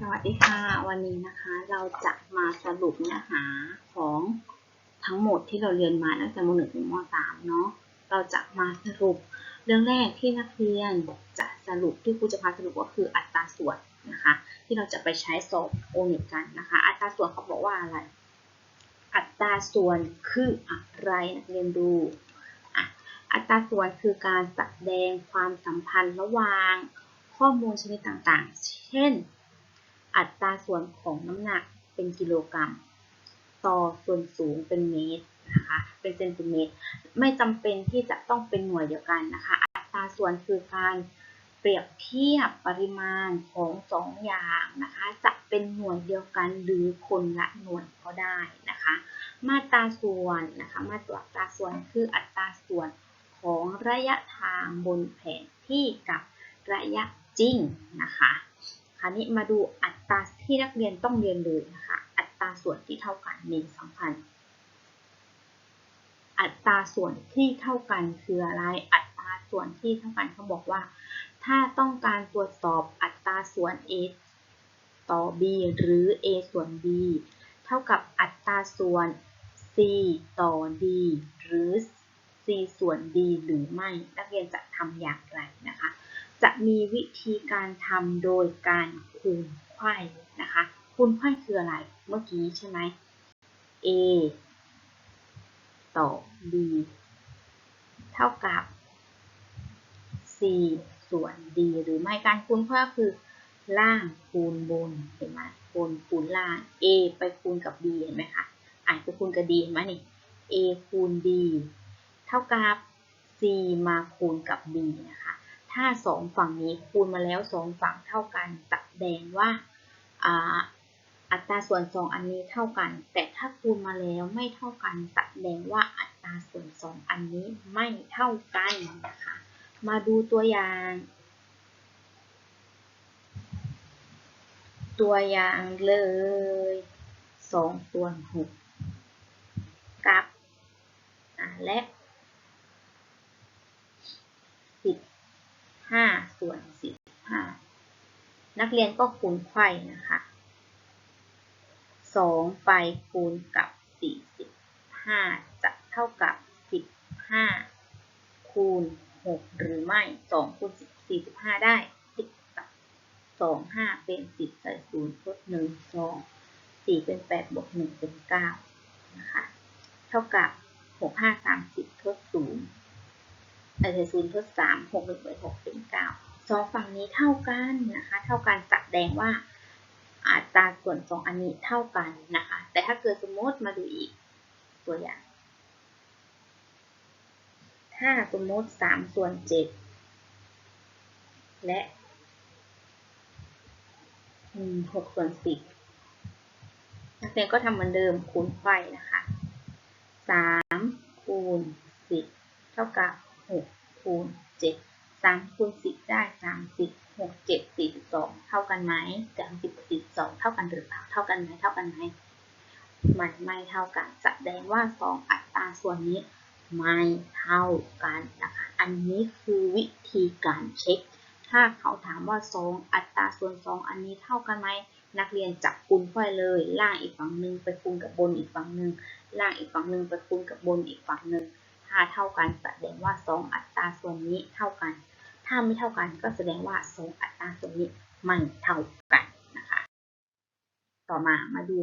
สวัสดีค่ะ วันนี้นะคะเราจะมาสรุปเนื้อหาของทั้งหมดที่เราเรียนมาตั้งแต่ม .1 ถึงม .3 เนาะเราจะมาสรุปเรื่องแรกที่นักเรียนจะสรุปที่ครูจะพาสรุปก็คืออัตราส่วนนะคะ ที่เราจะไปใช้สอบโอเน็ตกันนะคะ อัตราส่วนเขาบอกว่าอะไร อัตราส่วนคืออะไรนักเรียนดู อัตราส่วนคือการแสดงความสัมพันธ์ระหว่าง ข้อมูลชนิดต่างๆ เช่น อัตราส่วนของน้ำหนักเป็นกิโลกรัม ต่อส่วนสูงเป็นเมตรนะคะเป็นเซนติเมตร ไม่จำเป็นที่จะต้องเป็นหน่วยเดียวกันนะคะ อัตราส่วนคือการเปรียบเทียบปริมาณของสองอย่างนะคะ จะเป็นหน่วยเดียวกันหรือคนละหน่วยก็ได้นะคะ มาตราส่วนนะคะ มาตราอัตราส่วนคืออัตราส่วน ของระยะทางบนแผนที่กับระยะจริงนะคะคราวนี้มาดูอัตราที่นักเรียนต้องเรียนเลยนะคะ อัตราส่วนที่เท่ากันมีสำคัญอัตราส่วนที่เท่ากันคืออะไร อัตราส่วนที่เท่ากันเขาบอกว่า ถ้าต้องการตรวจสอบอัตราส่วน a ต่อ b หรือ a ส่วน b เท่ากับอัตราส่วน c ต่อ d หรือ c ส่วน d หรือไม่ นักเรียนจะทำอย่างไรนะคะ จะมีวิธีการทำโดยการคูณไขว้นะคะ คูณไขว้คืออะไร เมื่อกี้ใช่ไหม a ต่อ b เท่ากับ c ส่วน d หรือไม่ การคูณไขว้ก็คือล่างคูณบน เห็นไหมบนคูณล่าง a ไปคูณกับ b เห็นไหมคะอ่านไปคูณกับ d เห็นไหมนี่ a คูณ d เท่ากับ c มาคูณกับ b นะคะ ถ้าสองฝั่งนี้คูณมาแล้วสองฝั่งเท่ากันแสดงว่าอัตราส่วนสองอันนี้เท่ากัน แต่ถ้าคูณมาแล้วไม่เท่ากันแสดงว่าอัตราส่วนสองอันนี้ไม่เท่ากันนะคะ มาดูตัวอย่าง ตัวอย่างเลยสองส่วนหกกับและ 5 ส่วน 15 นักเรียนก็คูณไข่นะคะ 2 ไปคูณกับ 45 จะเท่ากับ 15 คูณ 6 หรือไม่ 2 คูณ 45 ได้ 10 2 5 เป็น 10 ใส่0ลด1 2 4 เป็น 8 บวก 1 เป็น 9 นะคะ เท่ากับ 6 5 30ทด0 ไอ้ศูนย์ทดสามหกหนึ่งบวกหกเป็นเก้าสองฝั่งนี้เท่ากันนะคะ เท่ากันสัดแดงว่าอัตราส่วนสองอันนี้เท่ากันนะคะ แต่ถ้าเกิดสมมติมาดูอีกตัวอย่าง ถ้าสมมติสามส่วนเจ็ดและหกส่วนสิบนักเรียนก็ทำเหมือนเดิมคูณไปนะคะสามคูณสิบเท่ากับ หกคูณเจ็ดสามคูณสิบได้สามสิบหกเจ็ดสิบสองเท่ากันไหมสามสิบสิบสองเท่ากันหรือเปล่า เท่ากันไหมเท่ากันไหมมันไม่เท่ากันแสดงว่าสองอัตราส่วนนี้ไม่เท่ากันนะคะ อันนี้คือวิธีการเช็ค ถ้าเขาถามว่าสองอัตราส่วนสองอันนี้เท่ากันไหม นักเรียนจับคูณไขว้เลย ล่างอีกฝั่งหนึ่งไปคูณกับบนอีกฝั่งหนึ่ง ล่างอีกฝั่งหนึ่งไปคูณกับบนอีกฝั่งหนึ่ง ถ้าเท่ากันแสดงว่าสองอัตราส่วนนี้เท่ากัน ถ้าไม่เท่ากันก็แสดงว่าสองอัตราส่วนนี้ไม่เท่ากันนะคะ ต่อมามาดู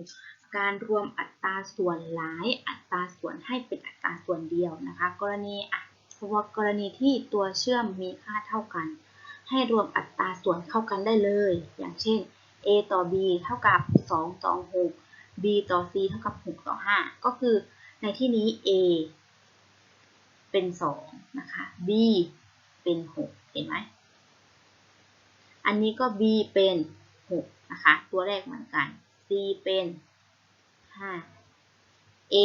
การรวมอัตราส่วนหลายอัตราส่วนให้เป็นอัตราส่วนเดียวนะคะ กรณีอะเพราะว่ากรณีที่ตัวเชื่อมมีค่าเท่ากัน ให้รวมอัตราส่วนเข้ากันได้เลย อย่างเช่น a ต่อ b เท่ากับ 2 ต่อ 6 b ต่อ c เท่ากับ 6 ต่อ 5 ก็คือในที่นี้ a เป็น2นะคะ b เป็น 6 เห็นไหม อันนี้ก็ b เป็น 6 นะคะ ตัวแรกเหมือนกัน c เป็น 5 a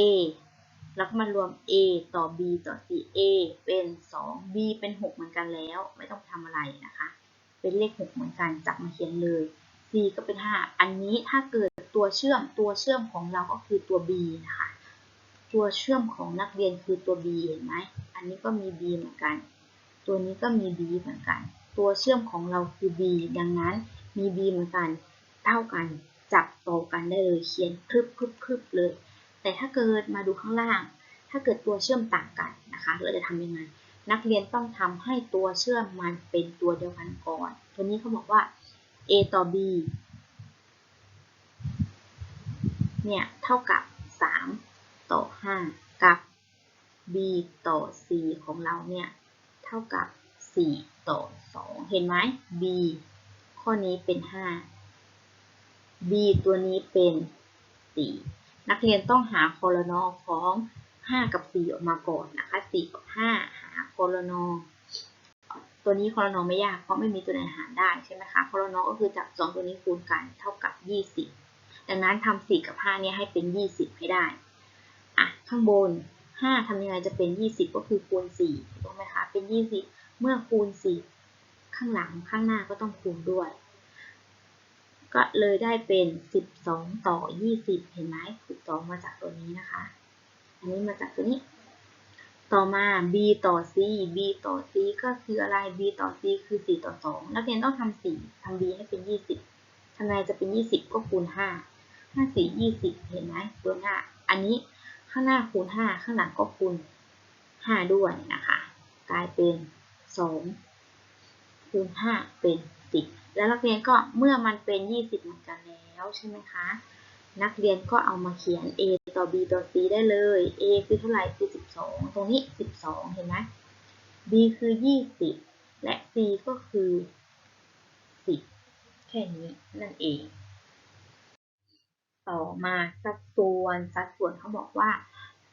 แล้วก็มารวม a ต่อ b ต่อ c a เป็น 2 b เป็น 6 เหมือนกันแล้ว ไม่ต้องทำอะไรนะคะ เป็นเลข 6 เหมือนกัน จับมาเขียนเลย c ก็เป็น 5 อันนี้ถ้าเกิดตัวเชื่อมตัวเชื่อมของเราก็คือตัว b นะคะ ตัวเชื่อมของนักเรียนคือตัว b เห็นไหม อันนี้ก็มี b เหมือนกัน ตัวนี้ก็มี b เหมือนกัน ตัวเชื่อมของเราคือ b ดังนั้นมี b เหมือนกัน เท่ากัน จับต่อกันได้เลยเขียนพรึบพรึบพรึบเลย แต่ถ้าเกิดมาดูข้างล่าง ถ้าเกิดตัวเชื่อมต่างกันนะคะ เราจะทำยังไง นักเรียนต้องทำให้ตัวเชื่อมมันเป็นตัวเดียวกันก่อน ตัวนี้เขาบอกว่า a ต่อ b เนี่ย เท่ากับ 3 ต่อ 5 กับ b ต่อ c ของเราเนี่ย เท่ากับ 4 ต่อ 2 เห็นไหม b ข้อนี้เป็น 5 b ตัวนี้เป็น 4 นักเรียนต้องหาโคลนอของ 5 กับ 4 ออกมาก่อนนะคะ 4 กับ 5 หาโคลนอตัวนี้โคลนอไม่ยากเพราะไม่มีตัวไหนหารได้ใช่ไหมคะโคลนอก็คือจับ2ตัวนี้คูณกันเท่ากับ 20 ดังนั้นทำ4กับ5เนี่ยให้เป็น 20 ให้ได้ อะข้างบน 5ทำยังไงจะเป็น 20 ก็คือคูณ4ถูกไหมคะเป็น 20 เมื่อคูณ 4 ข้างหลังข้างหน้าก็ต้องคูณด้วย ก็เลยได้เป็น 12 ต่อ 20 เห็นไหม12 มาจากตัวนี้นะคะ อันนี้มาจากตัวนี้ ต่อมา b ต่อ c b ต่อ c ก็คืออะไร b ต่อ c คือ 4 ต่อ 2 นักเรียนต้องทำ4ทำ b ให้เป็น 20ทำไงจะเป็น 20 ก็คูณ 5 5 4 20 เห็นไหมตัวหน้าอันนี้ ข้างหน้าคูณ 5 ข้างหลังก็คูณ 5 ด้วยนะคะ กลายเป็น 2 คูณ 5 เป็น 10 แล้วนักเรียนก็เมื่อมันเป็น 20 เหมือนกันแล้วใช่ไหมคะ นักเรียนก็เอามาเขียน a ต่อ b ต่อ c ได้เลย a คือเท่าไหร่คือ 12 ตรงนี้ 12 เห็นไหม b คือ 20 และ c ก็คือ 10 แค่นี้นั่นเอง ต่อมาสัดส่วนสัดส่วนเขาบอกว่า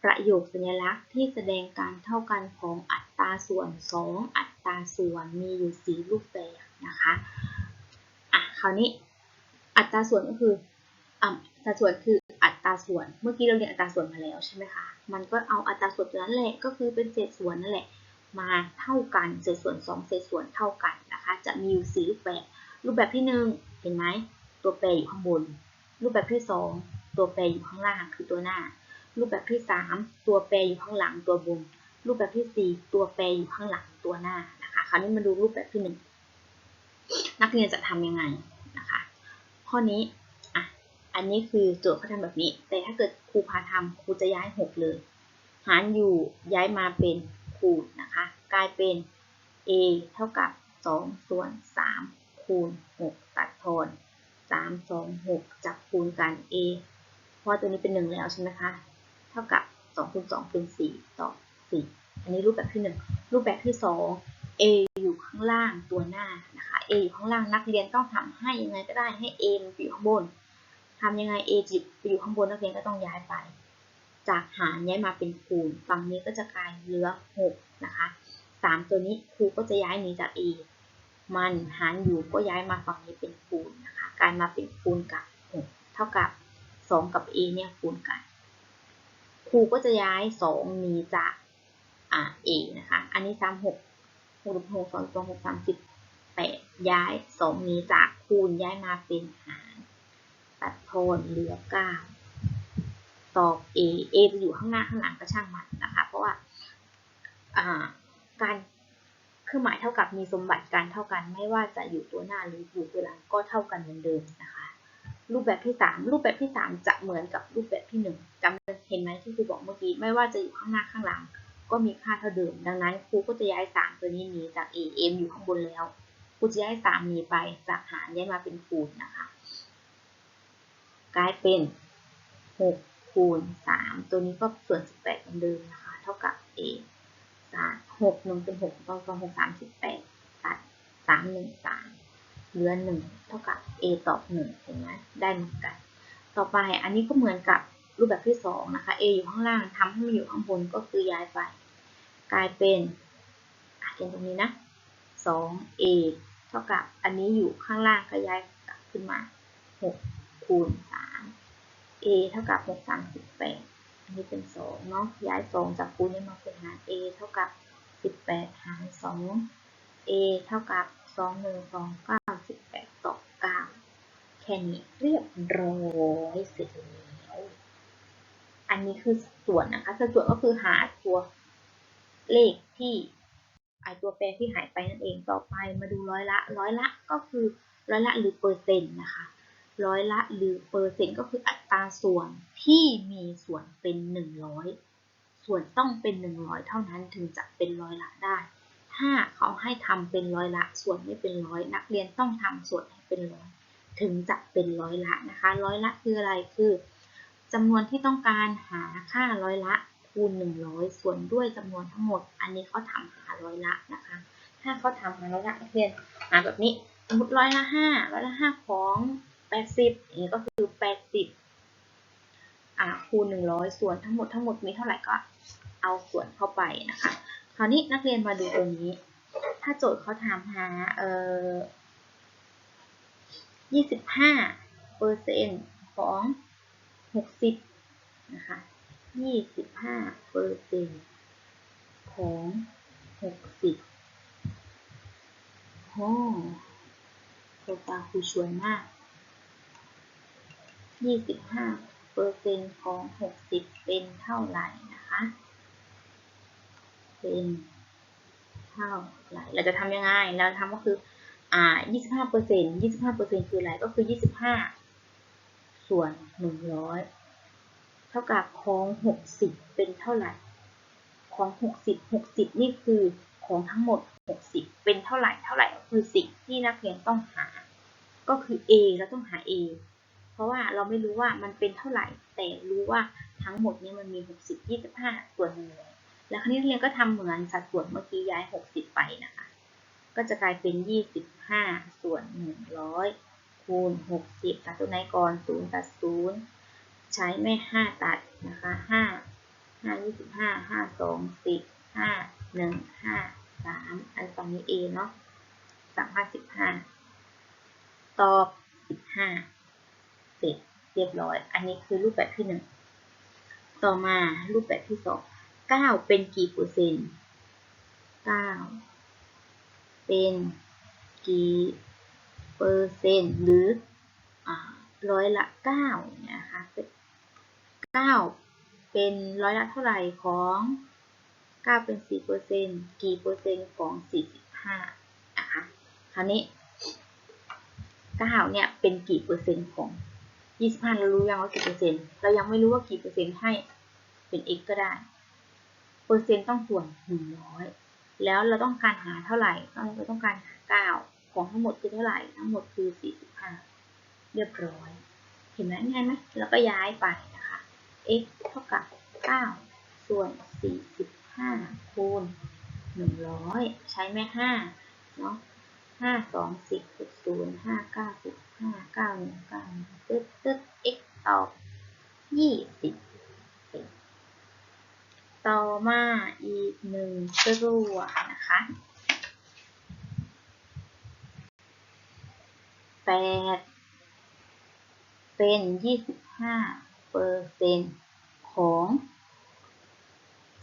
ประโยคสัญลักษณ์ที่แสดงการเท่ากันของอัตราส่วน 2 อัตราส่วนมีอยู่ 4 รูปแบบนะคะอะคราวนี้อัตราส่วนก็คืออะสัดส่วนคืออัตราส่วน เมื่อกี้เราเรียนอัตราส่วนมาแล้วใช่ไหมคะ มันก็เอาอัตราส่วนตัวนั้นแหละก็คือเป็นเศษส่วนนั่นแหละมาเท่ากันเศษส่วน 2 เศษส่วนเท่ากันนะคะ จะมีอยู่4รูปแบบรูปแบบที่ 1 เห็นไหมตัวแปรอยู่ข้างบน รูปแบบที่ 2 ตัวแปรอยู่ข้างล่างคือตัวหน้า รูปแบบที่ 3 ตัวแปรอยู่ข้างหลังตัวบน รูปแบบที่ 4 ตัวแปรอยู่ข้างหลังตัวหน้านะคะ คราวนี้มาดูรูปแบบที่ 1 นักเรียนจะทำยังไงนะคะ ข้อนี้อะอันนี้คือโจทย์เขาทำแบบนี้ แต่ถ้าเกิดครูพาทำครูจะย้าย 6 เลย หารอยู่ย้ายมาเป็นคูณนะคะ กลายเป็น a เท่ากับ 2 ส่วน 3 คูณ 6 ตัดทอน 3 2 6 จับคูณกัน a เพราะตัวนี้เป็น 1 แล้วใช่ไหมคะ เท่ากับ2คูณ2เป็น4ต่อ4อันนี้รูปแบบที่ 1 รูปแบบที่ 2 a อยู่ข้างล่างตัวหน้านะคะ a อยู่ข้างล่างนักเรียนต้องทำให้ยังไงก็ได้ให้ a มันอยู่ข้างบนทำยังไง a จิบไปอยู่ข้างบนนักเรียนก็ต้องย้ายไป จากหารย้ายมาเป็นคูณ ฝั่งนี้ก็จะกลายเหลือ 6 นะคะ 3 ตัวนี้ครูก็จะย้ายหนีจาก a มันหารอยู่ก็ย้ายมาฝั่งนี้เป็น กลายมาเป็นคูณกับ 6 เท่ากับ 2 กับ a เนี่ยคูณกัน ครูก็จะย้าย2หนีจากอ่า a นะคะ อันนี้ 3 6 6 6 2 2 6 3 8 ย้าย 2 นี้จากคูณย้ายมาเป็นหาร ตัดทอนเหลือ 9 ตอบ a a จะอยู่ข้างหน้าข้างหลังก็ช่างมันนะคะ เพราะว่าการ เครื่องหมายเท่ากับมีสมบัติการเท่ากัน ไม่ว่าจะอยู่ตัวหน้าหรืออยู่ตัวหลังก็เท่ากันเหมือนเดิมนะคะ รูปแบบที่ 3 รูปแบบที่ 3 จะเหมือนกับรูปแบบที่1จำเห็นไหมที่ครูบอกเมื่อกี้ไม่ว่าจะอยู่ข้างหน้าข้างหลัง ก็มีค่าเท่าเดิม ดังนั้นครูก็จะย้าย 3 ตัวนี้หนีจาก a m อยู่ข้างบนแล้วครูจะย้าย3หนีไปจากหารย้ายมาเป็นคูณนะคะกลายเป็น 6 คูณ 3 ตัวนี้ก็ส่วน 18เหมือนเดิมนะคะ เท่ากับ a 3 6 1เป็น6ต้องต้อง6 3 18ตัด3 1 3เหลือ1เท่ากับ a ตอบ1เห็นไหมได้เหมือนกัน ต่อไปอันนี้ก็เหมือนกับรูปแบบที่2นะคะ a อยู่ข้างล่างทำให้มันอยู่ข้างบนก็คือย้ายไป กลายเป็นอะเขียนตรงนี้นะ 2a เท่ากับอันนี้อยู่ข้างล่างก็ย้ายกลับขึ้นมา6คูณ3 a เท่ากับ6 3 18 อันนี้เป็น2เนาะ ย้าย2จากคูณนี้มาเป็นหาร a เท่ากับ18หาร2 a เท่ากับ2 1 2 9 18ต่อ9แค่นี้เรียบร้อยเสร็จแล้วอันนี้คือส่วนนะคะส่วนก็คือหาตัวเลขที่ไอตัวแปรที่หายไปนั่นเองต่อไปมาดูร้อยละ ร้อยละก็คือร้อยละหรือเปอร์เซ็นต์นะคะ ร้อยละหรือเปอร์เซ็นต์ก็คืออัตราส่วนที่มีส่วนเป็นหนึ่งร้อยส่วนต้องเป็นหนึ่งร้อยเท่านั้นถึงจะเป็นร้อยละได้ ถ้าเขาให้ทำเป็นร้อยละ ส่วนไม่เป็นร้อยนักเรียนต้องทำส่วนให้เป็นร้อยถึงจะเป็นร้อยละนะคะร้อยละคืออะไรคือจำนวนที่ต้องการหาค่าร้อยละคูณ 100 ส่วนด้วยจำนวนทั้งหมด อันนี้เขาทำหาร้อยละนะคะ ถ้าเขาทำหาร้อยละนักเรียนหาแบบนี้สมมติร้อยละห้าร้อยละห้าของ แปดสิบอย่างนี้ก็คือแปดสิบอ่าคูณหนึ่งร้อยส่วนทั้งหมดทั้งหมดมีเท่าไหร่ก็เอาส่วนเข้าไปนะคะ คราวนี้นักเรียนมาดูตัวนี้ ถ้าโจทย์เขาถามหาเอ่อยี่สิบห้าเปอร์เซ็นต์ของหกสิบนะคะยี่สิบห้าเปอร์เซ็นต์ของหกสิบโอ้โปรตาครูสวยมาก ยี่สิบห้าเปอร์เซ็นต์ของหกสิบเป็นเท่าไหร่นะคะ เป็นเท่าไหร่ เราจะทำยังไง เราทำก็คืออ่ายี่สิบห้าเปอร์เซ็นต์ยี่สิบห้าเปอร์เซ็นต์คืออะไร ก็คือยี่สิบห้าส่วนหนึ่งร้อยเท่ากับของหกสิบเป็นเท่าไหร่ ของหกสิบหกสิบนี่คือของทั้งหมดหกสิบเป็นเท่าไหร่ เท่าไหร่ก็คือสิ่งที่นักเรียนต้องหา ก็คือ A เราต้องหา A เพราะว่าเราไม่รู้ว่ามันเป็นเท่าไหร่ แต่รู้ว่าทั้งหมดนี้มันมี 60 25 ส่วนหนึ่งเลยแล้วคราวนี้นักเรียนก็ทำเหมือนสัดส่วนเมื่อกี้ย้าย 60 ไปนะคะ ก็จะกลายเป็น 25 ส่วน 100 คูณ 60 ตัดตัวไหนก่อน 0 ตัด 0 ใช้แม่ 5 ตัดนะคะ 5 5 25 5 2 10 5 1 5 3 อันฝั่งนี้ A เนาะ3 5 15 ตอบ 15 เสร็จเรียบร้อย อันนี้คือรูปแบบที่หนึ่งต่อมารูปแบบที่สองเก้าเป็นกี่เปอร์เซ็นต์เก้าเป็นกี่เปอร์เซ็นต์หรือร้อยละเก้าเนี่ยนะคะเก้าเป็นร้อยละเท่าไหร่ของเก้าเป็นสี่เปอร์เซ็นต์กี่เปอร์เซ็นต์ของสี่สิบห้านะคะคราวนี้9เนี่ยเป็นกี่เปอร์เซ็นต์ของ 25เรารู้ยังว่ากี่เปอร์เซ็นต์เรายังไม่รู้ว่ากี่เปอร์เซ็นต์ให้เป็น x ก็ได้ เปอร์เซ็นต์ต้องส่วน100แล้วเราต้องการหาเท่าไหร่เราต้องการหา9ของทั้งหมดคือเท่าไหร่ทั้งหมดคือ45เรียบร้อย เห็นไหมง่ายไหมแล้วก็ย้ายไปนะคะ x เท่ากับ9ส่วน45คูณ100ใช้แม่5เนาะ ห้าสองสิบสิบศูนย์ห้าเก้าสิบห้าเก้าหนึ่งเก้าตึ๊ดตึ๊ด x ตอบยี่สิบต่อมาอีกหนึ่งตัวนะคะแปดเป็นยี่สิบห้าเปอร์เซ็นต์ของ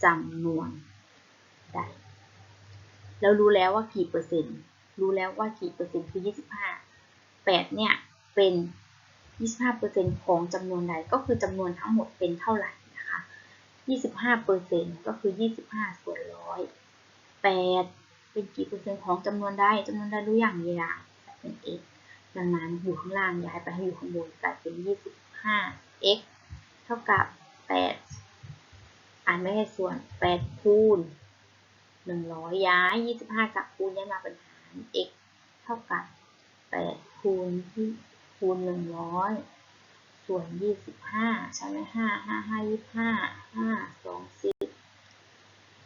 จำนวนใดเรารู้แล้วว่ากี่เปอร์เซ็นต์ รู้แล้วว่ากี่เปอร์เซ็นต์คือ 25 8 เนี่ยเป็น 25เปอร์เซ็นต์ของจำนวนใดก็คือจำนวนทั้งหมดเป็นเท่าไหร่นะคะ 25เปอร์เซ็นต์ก็คือ 25 ส่วนร้อย8เป็นกี่เปอร์เซ็นต์ของจำนวนใดจำนวนใดรู้อย่างนี้ละเป็น x ดังนั้นอยู่ข้างล่างย้ายไปให้อยู่ข้างบนกลายเป็น 25 x เท่ากับ 8 อ่านไม่ให้ส่วน 8 คูณ 100 ย้าย 25จากคูณย้ายมาเป็น x เท่ากับ 8 คูณที่คูณ 100 ส่วน 25 ใช่ไหม5 5 5 25 5 2 10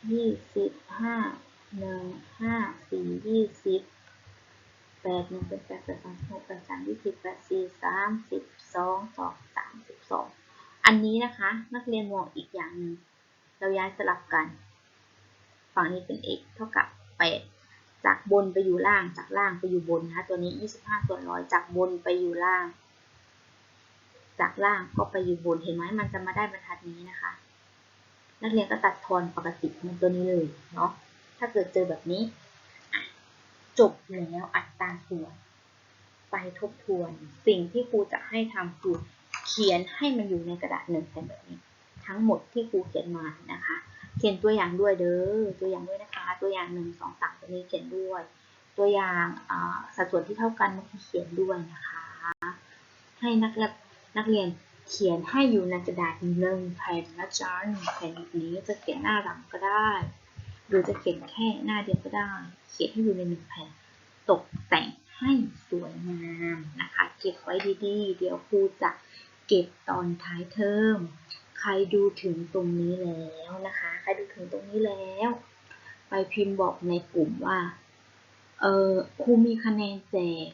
25 1 5 4 20 8 1เป็น8 8 2 6 8 3 20 8 4 3 12 2 32อันนี้นะคะ นักเรียนมองอีกอย่างหนึ่งเราย้ายสลับกัน ฝั่งนี้เป็น x เท่ากับ 8 จากบนไปอยู่ล่างจากล่างไปอยู่บนนะคะตัวนี้ 25 ส่วนร้อยจากบนไปอยู่ล่าง จากล่างก็ไปอยู่บนเห็นไหมมันจะมาได้บรรทัดนี้นะคะ นักเรียนก็ตัดทอนปกติมือนตัวนี้เลยเนาะถ้าเกิดเจอแบบนี้ จบแล้วอัตราส่วน ไปทบทวน สิ่งที่ครูจะให้ทำคือเขียนให้มันอยู่ในกระดาษหนึ่งแผ่นแบบนี้ ทั้งหมดที่ครูเขียนมานะคะ เขียนตัวอย่างด้วยเด้อ ตัวอย่างด้วยนะคะ ตัวอย่างหนึ่งสองสามตัวนี้เขียนด้วย ตัวอย่างสัดส่วนที่เท่ากันเมื่อกี้เขียนด้วยนะคะ ให้นักเรียนนักเรียนเขียนให้อยู่ในกระดาษหนึ่งแผ่นนะจ๊ะหนึ่งแผ่นนี้จะเขียนหน้าหลังก็ได้ หรือจะเขียนแค่หน้าเดียวก็ได้ เขียนให้อยู่ในหนึ่งแผ่น ตกแต่งให้สวยงามนะคะ เก็บไว้ดีๆ เดี๋ยวครูจะเก็บตอนท้ายเทอม ใครดูถึงตรงนี้แล้วนะคะ ใครดูถึงตรงนี้แล้ว ไปพิมพ์บอกในกลุ่มว่า เออครูมีคะแนนแจก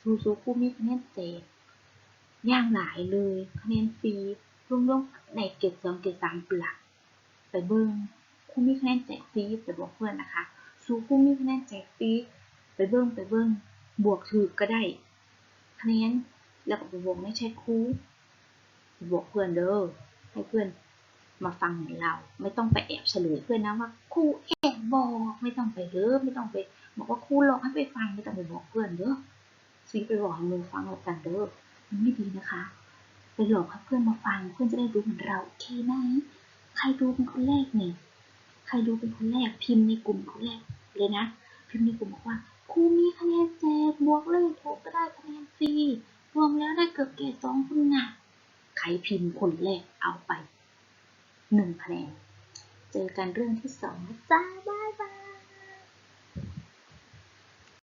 ซูซูครูมีคะแนนแจกย่างหลายเลย คะแนนฟรีรวมๆในเกรดสองเกรดสามปลักไปเบิ้งครูมีคะแนนแจกฟรีไปบอกเพื่อนนะคะซูครูมีคะแนนแจกฟรีไปเบิ้งไปเบิ้งบวกถือก็ได้คะแนนแล้วก็ไปบวกไม่ใช่ครู บอกเพื่อนเด้อให้เพื่อนมาฟังเหมือนเรา ไม่ต้องไปแอบเฉลยเพื่อนนะว่าครูแอบบอกไม่ต้องไปเด้อไม่ต้องไปบอกว่าครูหลอกให้ไปฟังไม่ต้องไปบอกเพื่อนเด้อซีไปบอกให้มึงฟังแล้วกันเด้อมันไม่ดีนะคะไปหลอกให้เพื่อนมาฟังเพื่อนจะได้ดูเหมือนเราโอเคไหมใครดูเป็นคนแรกเนี่ยใครดูเป็นคนแรกพิมพ์ในกลุ่มคนแรกเลยนะ พิมพ์ในกลุ่มบอกว่าครูมีคะแนนแจกบวกเลยถูกก็ได้คะแนนฟรีรวมแล้วได้เกือบเกรดสองคุณน่ะ ใครพิมพ์คนแรกเอาไปหนึ่งคะแนน เจอกันเรื่องที่สองนะจ้า บ๊ายบาย